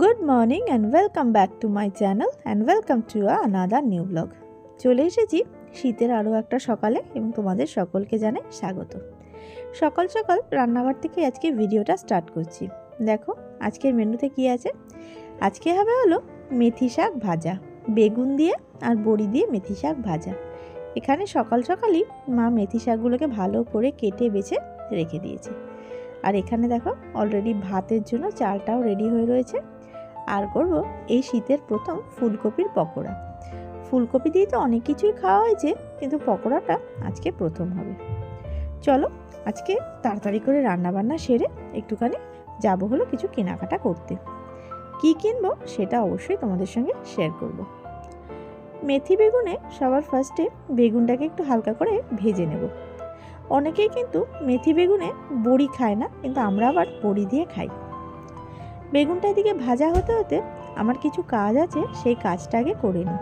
Good morning and welcome back to my channel and welcome to another new blog চলে এসেছি শীতের আরও একটা সকালে এবং তোমাদের সকলকে জানাই স্বাগত। সকাল সকাল রান্নাঘর থেকে আজকে ভিডিওটা স্টার্ট করছি। দেখো, আজকের মেনুতে কি আছে? আজকে হবে হলো মেথি শাক ভাজা, বেগুন দিয়ে আর বড়ি দিয়ে মেথি শাক ভাজা। এখানে সকাল সকালই মা মেথি শাকগুলোকে ভালো করে কেটে বেছে রেখে দিয়েছে। আর এখানে দেখো অলরেডি ভাতের জন্য চালটাও রেডি হয়ে রয়েছে। আর করব এই শীতের প্রথম ফুলকপির পকোড়া। ফুলকপি দিয়ে তো অনেক কিছুই খাওয়া হয়েছে কিন্তু পকোড়াটা আজকে প্রথম হবে। চলো, আজকে তাড়াতাড়ি করে রান্নাবান্না সেরে একটুখানি যাব হলো কিছু কেনাকাটা করতে। কি কিনবো সেটা অবশ্যই তোমাদের সঙ্গে শেয়ার করব। মেথি বেগুনে সবার ফার্স্টে বেগুনটাকে একটু হালকা করে ভেজে নেব। অনেকেই কিন্তু মেথি বেগুনে বড়ি খায় না, কিন্তু আমরা আবার বড়ি দিয়ে খাই। বেগুনটা এদিকে ভাজা হতে হতে আমার কিছু কাজ আছে, সেই কাজটা আগে করে নিই।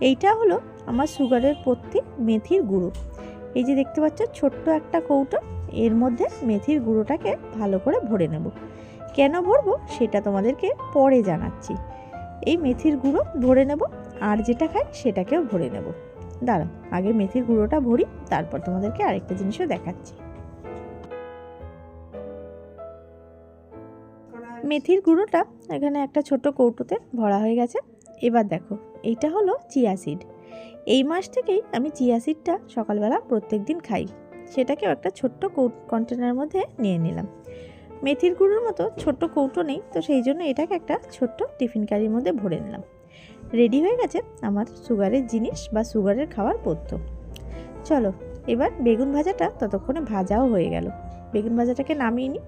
এইটা হলো আমার সুগারের পত্তি মেথির গুঁড়ো। এই যে দেখতে পাচ্ছ, ছোট্ট একটা কৌটো, এর মধ্যে মেথির গুঁড়োটাকে ভালো করে ভরে নেব। কেন ভরবো? সেটা তোমাদেরকে পরে জানাচ্ছি। এই মেথির গুঁড়ো ভরে নেব, আর যেটা খাই সেটাকেও ভরে নেব। দাঁড়াও, আগে মেথির গুঁড়োটা ভরি, তারপর তোমাদেরকে আরেকটা জিনিসও দেখাচ্ছি। মেথির গুঁড়োটা এখানে একটা ছোট কৌটোতে ভরা হয়ে গেছে। এবার দেখো, এইটা হলো চিয়া সিড। এই মাস থেকেই আমি চিয়া সিডটা সকালবেলা প্রত্যেক দিন খাই। সেটাকেও একটা ছোট্ট কন্টেনার মধ্যে নিয়ে নিলাম। মেথির গুঁড়োর মতো ছোট্ট কৌটো নেই, তো সেই জন্য এটাকে একটা ছোট্ট টিফিন কারির মধ্যে ভরে নিলাম। রেডি হয়ে গেছে আমার সুগারের জিনিস বা সুগারের খাওয়ার পথ্য চলো, এবার বেগুন ভাজাটা ততক্ষণে ভাজাও হয়ে গেল। বেগুন ভাজাটাকে নামিয়ে নিই।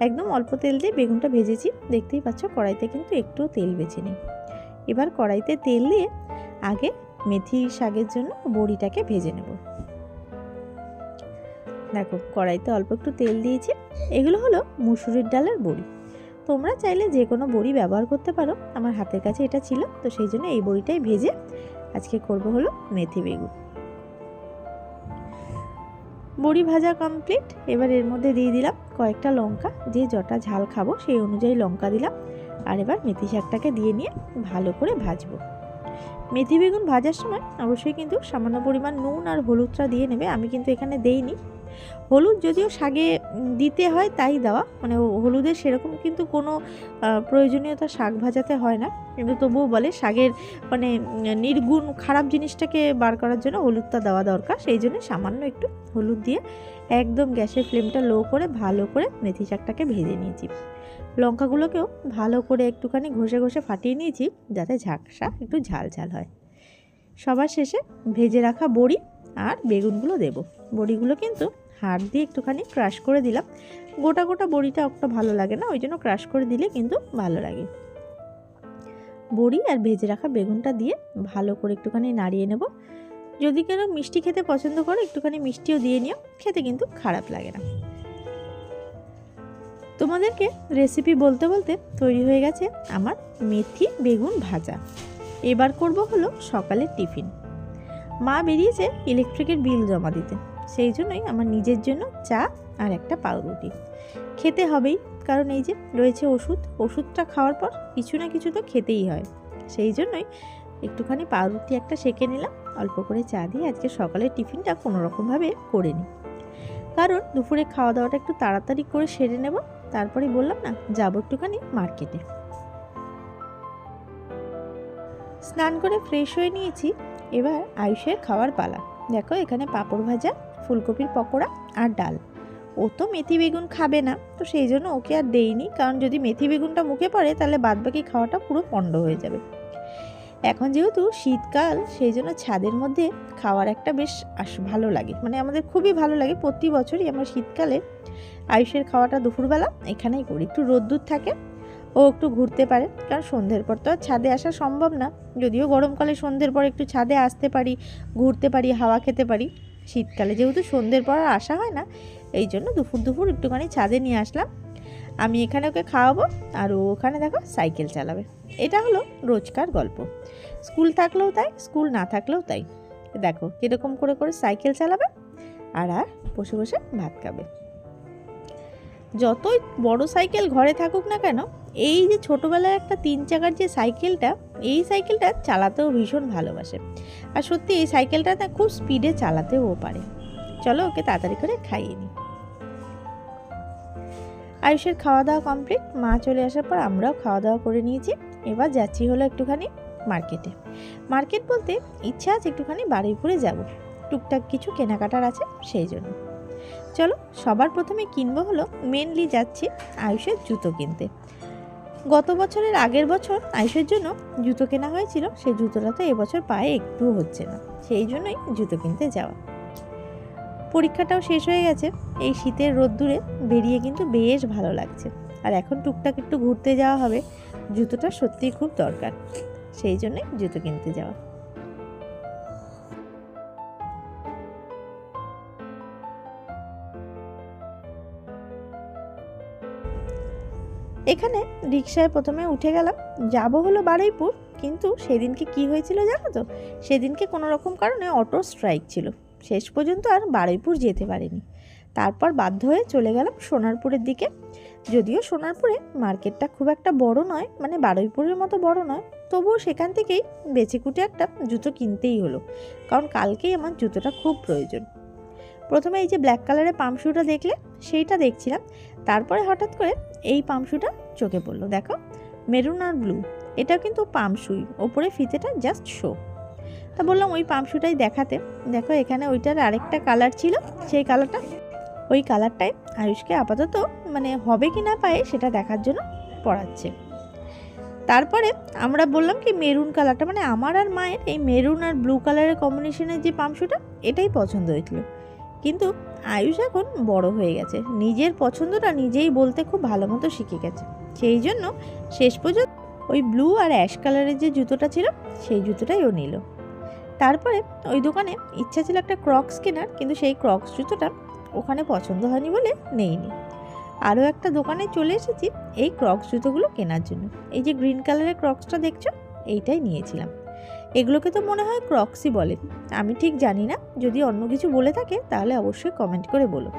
একদম অল্প তেল দিয়ে বেগুনটা ভেজেছি। দেখতেই পাচ্ছ কড়াইতে কিন্তু একটু তেল বেছে নিই এবার কড়াইতে তেল দিয়ে আগে মেথি শাকের জন্য বড়িটাকে ভেজে নেব। দেখো, কড়াইতে অল্প একটু তেল দিয়েছি। এগুলো হলো মুসুরির ডালের বড়ি। তোমরা চাইলে যে কোনো বড়ি ব্যবহার করতে পারো। আমার হাতের কাছে এটা ছিল, তো সেই জন্য এই বড়িটাই ভেজে আজকে করব হলো মেথি বেগুন। বড়ি ভাজা কমপ্লিট এবার এর মধ্যে দিয়ে দিলাম কয়েকটা লঙ্কা। যে যটা ঝাল খাব সেই অনুযায়ী লঙ্কা দিলাম। আর এবার মেথি শাকটাকে দিয়ে নিয়ে ভালো করে ভাজবো। মেথি বেগুন ভাজার সময় অবশ্যই কিন্তু সামান্য পরিমাণ নুন আর হলুদটা দিয়ে নেবে। আমি কিন্তু এখানে দেইনি। হলুদ যদিও শাগে দিতে হয়, তাই দেওয়া। মানে হলুদের সেরকম কিন্তু কোনো প্রয়োজনীয়তা শাক ভাজাতে হয় না। কিন্তু তবুও বলে শাগের মানে নির্গুণ খারাপ জিনিসটাকে বার করার জন্য হলুদটা দেওয়া দরকার। সেই জন্য সামান্য একটু হলুদ দিয়ে একদম গ্যাসের ফ্লেমটা লো করে, ভালো করে মেথি শাকটাকে ভেজে নিয়েছি। লঙ্কাগুলোকেও ভালো করে একটুখানি ঘষে ঘষে ফাটিয়ে নিয়েছি, যাতে ঝাঁকসা একটু ঝাল ঝাল হয়। সবার শেষে ভেজে রাখা বড়ি আর বেগুনগুলো দেব। বড়িগুলো কিন্তু হাত দিয়ে একটুখানি ক্রাশ করে দিলাম। গোটা গোটা বড়িটা একটা ভালো লাগে না, ওই জন্য ক্রাশ করে দিলে কিন্তু ভালো লাগে। বড়ি আর ভেজে রাখা বেগুনটা দিয়ে ভালো করে একটুখানি নাড়িয়ে নেব। যদি কেন মিষ্টি খেতে পছন্দ করো, একটুখানি মিষ্টিও দিয়ে নিও, খেতে কিন্তু খারাপ লাগে না। তোমাদেরকে রেসিপি বলতে বলতে তৈরি হয়ে গেছে আমার মেথি বেগুন ভাজা। এবার করব হলো সকালের টিফিন। মা বেরিয়েছে ইলেকট্রিকের বিল জমা দিতে। সেই জন্যই আমার নিজের জন্য চা আর একটা পাউরুটি। খেতে হবেই, কারণ এই যে রয়েছে ওষুধ, ওষুধটা খাওয়ার পর কিছু না কিছু তো খেতেই হয়। সেই জন্যই একটুখানি পাউরুটি একটা সেঁকে নিলাম, অল্প করে চা দিয়ে আজকে সকালের টিফিনটা কোনোরকমভাবে করে নিই। কারণ দুপুরে খাওয়া দাওয়াটা একটু তাড়াতাড়ি করে সেরে নেব, তারপরে বললাম না, যাব একটুখানি মার্কেটে। স্নান করে ফ্রেশ হয়ে নিয়েছি, এবার আয়ুষের খাওয়ার পালা। দেখো এখানে পাঁপড় ভাজা ফুলকপির পকোড়া আর ডাল। ও তো মেথি বেগুন খাবে না, তো সেই জন্য ওকে আর দেইনি, কারণ যদি মেথি বেগুনটা মুখে পড়ে, তাহলে বাদবাকি খাওয়াটা পুরো পণ্ড হয়ে যাবে। এখন যেহেতু শীতকাল, সেই জন্য ছাদের মধ্যে খাওয়ার একটা বেশ আস ভালো লাগে। মানে আমাদের খুবই ভালো লাগে, প্রতি বছরই আমরা শীতকালে আয়ুষের খাওয়াটা দুপুরবেলা, এখানেই করি। একটু রোদ্দুর থাকে, ও একটু ঘুরতে পারে, কারণ সন্ধ্যের পর তো আর ছাদে আসা সম্ভব না। যদিও গরমকালে সন্ধ্যের পর একটু ছাদে আসতে পারি, ঘুরতে পারি, হাওয়া খেতে পারি। শীতকালে যেহেতু সন্ধ্যের পর আসা হয় না, এই জন্য দুপুর দুপুর একটুখানি ছাদে নিয়ে আসলাম। আমি এখানে ওকে খাওয়াবো আর ওখানে দেখো সাইকেল চালাবে। এটা হলো রোজকার গল্প। স্কুল থাকলেও তাই, স্কুল না থাকলেও তাই। দেখো কীরকম করে করে সাইকেল চালাবে আর আর বসে বসে ভাত খাবে। যতই বড় সাইকেল ঘরে থাকুক না কেন এই যে ছোটোবেলায় একটা তিন চাকার যে সাইকেলটা, এই সাইকেলটা চালাতেও ভীষণ ভালোবাসে। আর সত্যি এই সাইকেলটা না খুব স্পিডে চালাতেও পারে। চলো ওকে তাড়াতাড়ি করে খাইয়ে নিই। আয়ুষের খাওয়া দাওয়া কমপ্লিট মা চলে আসার পর আমরাও খাওয়া দাওয়া করে নিয়েছি। এবার যাচ্ছি হলো একটুখানি মার্কেটে মার্কেট বলতে ইচ্ছা আছে একটুখানি বারুইপুরে যাব। টুকটাক কিছু কেনাকাটার আছে সেই জন্য। চলো সবার প্রথমে কিনবো হলো মেনলি যাচ্ছি আয়ুষের জুতো কিনতে। গত বছরের আগের বছর আয়ুষের জন্য জুতো কেনা হয়েছিল সেই জুতোটা তো এবছর পায়ে একটুও হচ্ছে না। সেই জন্যই জুতো কিনতে যাওয়া। পরীক্ষাটাও শেষ হয়ে গেছে। এই শীতের রোদ্দুরে বেরিয়ে কিন্তু বেশ ভালো লাগছে। আর এখন টুকটাক একটু ঘুরতে যাওয়া হবে। জুতোটা সত্যিই খুব দরকার। সেই জন্যই জুতো কিনতে যাওয়া। এখানে রিক্সায় প্রথমে উঠে গেলাম, যাব হলো বারুইপুর, কিন্তু সেদিনকে কি হয়েছিল জানো তো? সেদিনকে কোনো রকম কারণে অটো স্ট্রাইক ছিল। শেষ পর্যন্ত আর বারুইপুর যেতে পারিনি। তারপর বাধ্য হয়ে চলে গেলাম সোনারপুরের দিকে। যদিও সোনারপুরে মার্কেটটা খুব একটা বড় নয় মানে বারুইপুরের মতো বড় নয়, তবুও সেখান থেকেই বেছে কুটে একটা জুতো কিনতেই হলো। কারণ কালকেই আমার জুতোটা খুব প্রয়োজন। প্রথমে এই যে ব্ল্যাক কালারের পাম্পশুটা দেখলে, সেইটা দেখছিলাম। তারপরে হঠাৎ করে এই পাম্পশুটা চোখে পড়ল। দেখো মেরুন আর ব্লু এটা কিন্তু পাম্পশুই ওপরে ফিতেটা জাস্ট শো তা বললাম ওই পাম্পশুটাই দেখাতে। দেখো, এখানে ওইটার আরেকটা কালার ছিল, সেই কালারটা ওই কালারটাই আয়ুষকে আপাতত মানে হবে কি না পায়ে সেটা দেখার জন্য পড়াচ্ছে তারপরে আমরা বললাম কি মেরুন কালারটা মানে আমার আর মায়ের এই মেরুন আর ব্লু কালারের কম্বিনেশনের যে পাম্পশুটা এটাই পছন্দ হয়েছিল। কিন্তু আয়ুষ এখন বড় হয়ে গেছে। নিজের পছন্দটা নিজেই বলতে খুব ভালো মতো শিখে গেছে। সেই জন্য শেষ পর্যন্ত ওই ব্লু আর অ্যাশ কালারের যে জুতোটা ছিল, সেই জুতোটাই ও নিল। তারপরে ওই দোকানে ইচ্ছা ছিল একটা ক্রক্স কেনার, কিন্তু সেই ক্রক্স জুতোটা ওখানে পছন্দ হয়নি বলে নেইনি। আরও একটা দোকানে চলে এসেছি, এই ক্রক্স জুতোগুলো কেনার জন্য। এই যে গ্রিন কালারের ক্রক্সটা দেখছ, এইটাই নিয়েছিলাম। এগুলোকে তো মনে হয় ক্রক্সি বলে। আমি ঠিক জানি না, যদি অন্য কিছু বলে থাকে, তাহলে অবশ্যই কমেন্ট করে বলো।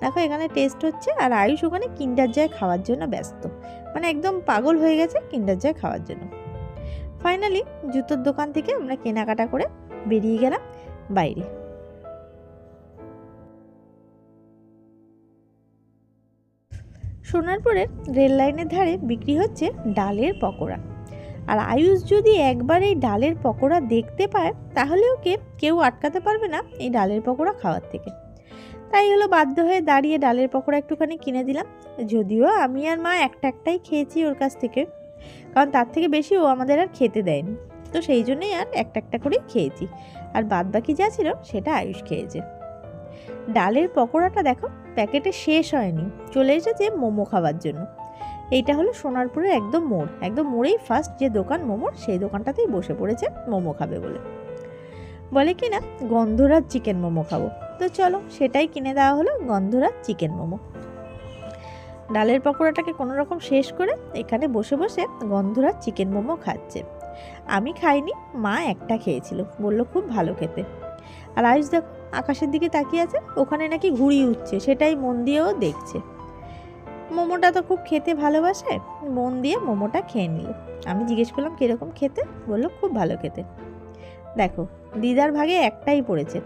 দেখো, এখানে টেস্ট হচ্ছে, আর আয়ুষ ওখানে কিন্ডার জয় খাওয়ার জন্য ব্যস্ত। মানে একদম পাগল হয়ে গেছে কিন্ডার জয় খাওয়ার জন্য। ফাইনালি, জুতোর দোকান থেকে আমরা কেনাকাটা করে বেরিয়ে গেলাম বাইরে। সোনারপুরের রেল লাইনের ধারে বিক্রি হচ্ছে ডালের পকোড়া। আর আয়ুষ যদি একবার এই ডালের পকোড়া দেখতে পায়, তাহলে ওকে কেউ আটকাতে পারবে না এই ডালের পকোড়া খাওয়ার থেকে। তাই হলো বাধ্য হয়ে দাঁড়িয়ে ডালের পকোড়া একটুখানি কিনে দিলাম। যদিও আমি আর মা একটা একটাই খেয়েছি ওর কাছ থেকে, কারণ তার থেকে বেশি ও আমাদের আর খেতে দেয়নি। তো সেই জন্যই আর একটা একটা করেই খেয়েছি। আর বাদ বাকি যা ছিল সেটা আয়ুষ খেয়েছে। ডালের পকোড়াটা দেখো, প্যাকেটে শেষ হয়নি। চলে এসেছে মোমো খাওয়ার জন্য। এইটা হলো সোনারপুরের একদম মোড়। একদম মোড়েই ফার্স্ট যে দোকান মোমোর, সেই দোকানটাতেই বসে পড়েছে মোমো খাবে বলে। বলে কি না, গন্ধরাজ চিকেন মোমো খাব। তো চলো, সেটাই কিনে দেওয়া হলো গন্ধরাজ চিকেন মোমো। ডালের পকোড়াটাকে কোনো রকম শেষ করে এখানে বসে বসে গন্ধরাজ চিকেন মোমো খাচ্ছে। আমি খাইনি, মা একটা খেয়েছিল, বলল খুব ভালো খেতে। আর আয়ুষ দেখো, আকাশের দিকে তাকিয়ে আছে, ওখানে নাকি ঘুড়ি উঠছে, সেটাই মন দিয়েও দেখছে। মোমোটা তো খুব খেতে ভালোবাসে। মন দিয়ে মোমোটা খেয়ে নিল। আমি জিজ্ঞেস করলাম, কীরকম খেতে? বলল, খুব ভালো খেতে। দেখো, দিদার ভাগে একটাই পড়েছে,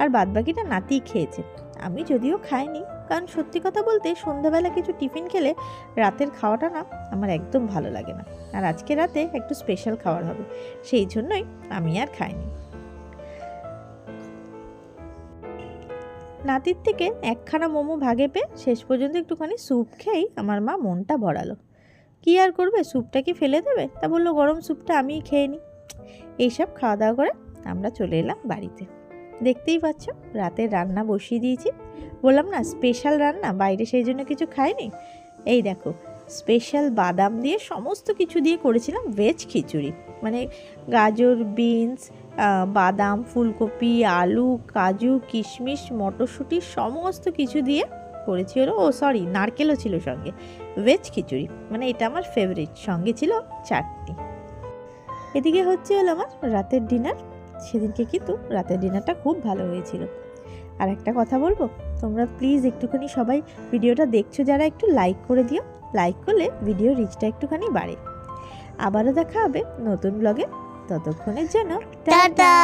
আর বাদবাকিটা নাতি খেয়েছে। আমি যদিও খাইনি, কারণ সত্যি কথা বলতে সন্ধ্যাবেলা কিছু টিফিন খেলে রাতের খাওয়াটা না আমার একদম ভালো লাগে না। আর আজকে রাতে একটু স্পেশাল খাবার হবে, সেই জন্যই আমি আর খাইনি। নাতির থেকে একখানা মোমো ভাগে পেয়ে শেষ পর্যন্ত একটুখানি স্যুপ খেয়েই আমার মা মনটা ভরালো। কি আর করবে? স্যুপটা কি ফেলে দেবে? তা বলল, গরম স্যুপটা আমিই খেয়ে নিই এইসব খাওয়া দাওয়া করে আমরা চলে এলাম বাড়িতে। দেখতেই পাচ্ছ রাতের রান্না বসিয়ে দিয়েছি। বললাম, না স্পেশাল রান্না, বাইরে সেই জন্য কিছু খাইনি? এই দেখো স্পেশাল বাদাম দিয়ে সমস্ত কিছু দিয়ে করেছিলাম ভেজ খিচুড়ি। মানে গাজর বিনস বাদাম, ফুলকপি, আলু, কাজু, কিশমিশ, মটরশুঁটি সমস্ত কিছু দিয়ে করেছি ও সরি নারকেলও ছিল সঙ্গে। ভেজ খিচুড়ি মানে এটা আমার ফেভারিট সঙ্গে ছিল চাটনি। এদিকে হচ্ছে হলো আমার রাতের ডিনার সেদিনকে কিন্তু রাতের ডিনারটা খুব ভালো হয়েছিল। আর একটা কথা বলব, তোমরা প্লিজ একটুখানি সবাই ভিডিওটা দেখছ, যারা একটু লাইক করে দিও। লাইক করলে ভিডিও রিচটা একটুখানি বাড়ে। আবারও দেখা হবে নতুন ব্লগে ততক্ষণের জন্য টাটা।